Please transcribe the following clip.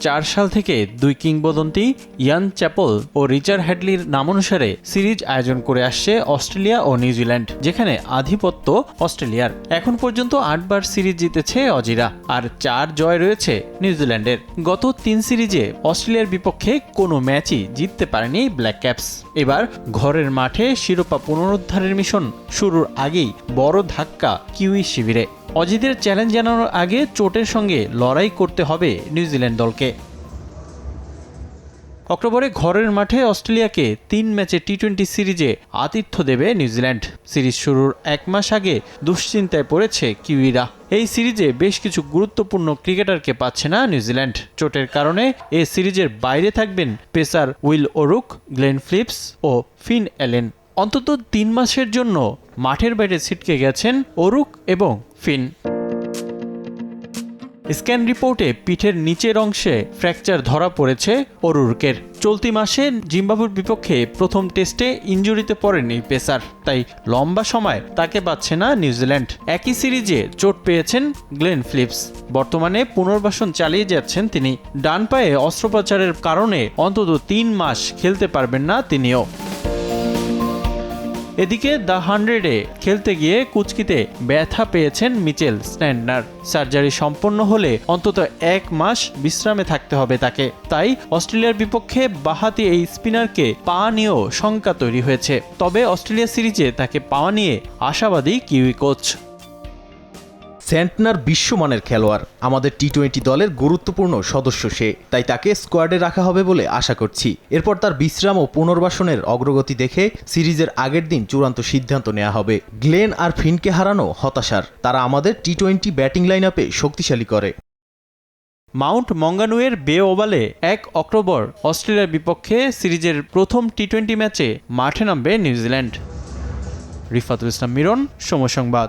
চার সাল থেকে দুই কিংবদন্তি ইয়ান চ্যাপল ও রিচার্ড হ্যাডলির নামানুসারে সিরিজ আয়োজন করে আসছে অস্ট্রেলিয়া ও নিউজিল্যান্ড যেখানে আধিপত্য অস্ট্রেলিয়ার। এখন পর্যন্ত আটবার সিরিজ জিতেছে অজিরা, আর চার জয় রয়েছে নিউজিল্যান্ডের গত তিন সিরিজে অস্ট্রেলিয়ার বিপক্ষে কোনো ম্যাচই জিততে পারেনি ব্ল্যাক ক্যাপস। এবার ঘরের মাঠে শিরোপা পুনরুদ্ধারের মিশন শুরুর আগেই বড় ধাক্কা কিউই শিবিরে। অজিদের চ্যালেঞ্জ জানানোর আগে চোটের সঙ্গে লড়াই করতে হবে নিউজিল্যান্ড দলকে। অক্টোবরে ঘরের মাঠে অস্ট্রেলিয়াকে তিন ম্যাচে টি টোয়েন্টি সিরিজে আতিথ্য দেবে নিউজিল্যান্ড সিরিজ শুরুর এক মাস আগে দুশ্চিন্তায় পড়েছে কিউইরা। এই সিরিজে বেশ কিছু গুরুত্বপূর্ণ ক্রিকেটারকে পাচ্ছে না নিউজিল্যান্ড চোটের কারণে এ সিরিজের বাইরে থাকবেন pacer Will O'Rourke, Glenn Phillips O Finn Allen. অন্তত তিন মাসের জন্য মাঠের বাইরে ছিটকে গেছেন অরুক এবং ফিন। স্ক্যান রিপোর্টে পিঠের নিচের অংশে ফ্র্যাকচার ধরা পড়েছে অরুরকের। চলতি মাসে জিম্বাবুর বিপক্ষে প্রথম টেস্টে ইঞ্জুরিতে পড়েন পেসার, তাই লম্বা সময় তাকে পাচ্ছে না নিউজিল্যান্ড। একই সিরিজে চোট পেয়েছেন গ্লেন ফ্লিপস। বর্তমানে পুনর্বাসন চালিয়ে যাচ্ছেন তিনি। ডান পায়ে অস্ত্রোপচারের কারণে অন্তত তিন মাস খেলতে পারবেন না তিনিও। এদিকে দ্য হান্ড্রেডে খেলতে গিয়ে কুচকিতে ব্যথা পেয়েছেন মিচেল স্ট্যান্ডার সার্জারি সম্পন্ন হলে অন্তত এক মাস বিশ্রামে থাকতে হবে তাকে। তাই অস্ট্রেলিয়ার বিপক্ষে বাহাতি এই স্পিনারকে পা নিয়েও শঙ্কা তৈরি হয়েছে। তবে অস্ট্রেলিয়া সিরিজে তাকে পাওয়া নিয়ে আশাবাদী কিউই কোচ। সেন্টনার বিশ্বমানের খেলোয়াড়। আমাদের টি টোয়েন্টি দলের গুরুত্বপূর্ণ সদস্য সে। তাই তাকে স্কোয়াডে রাখা হবে বলে আশা করছি। এরপর তার বিশ্রাম ও পুনর্বাসনের অগ্রগতি দেখে সিরিজের আগের দিন চূড়ান্ত সিদ্ধান্ত নেওয়া হবে। গ্লেন আর ফিনকে হারানো হতাশার। তারা আমাদের টি টোয়েন্টি ব্যাটিং লাইন আপে শক্তিশালী করে। মাউন্ট মঙ্গানুয়ের বে ওভালে এক অক্টোবর অস্ট্রেলিয়ার বিপক্ষে সিরিজের প্রথম টি টোয়েন্টি ম্যাচে মাঠে নামবে নিউজিল্যান্ড। রিফাতুল ইসলাম মিরন, সময় সংবাদ।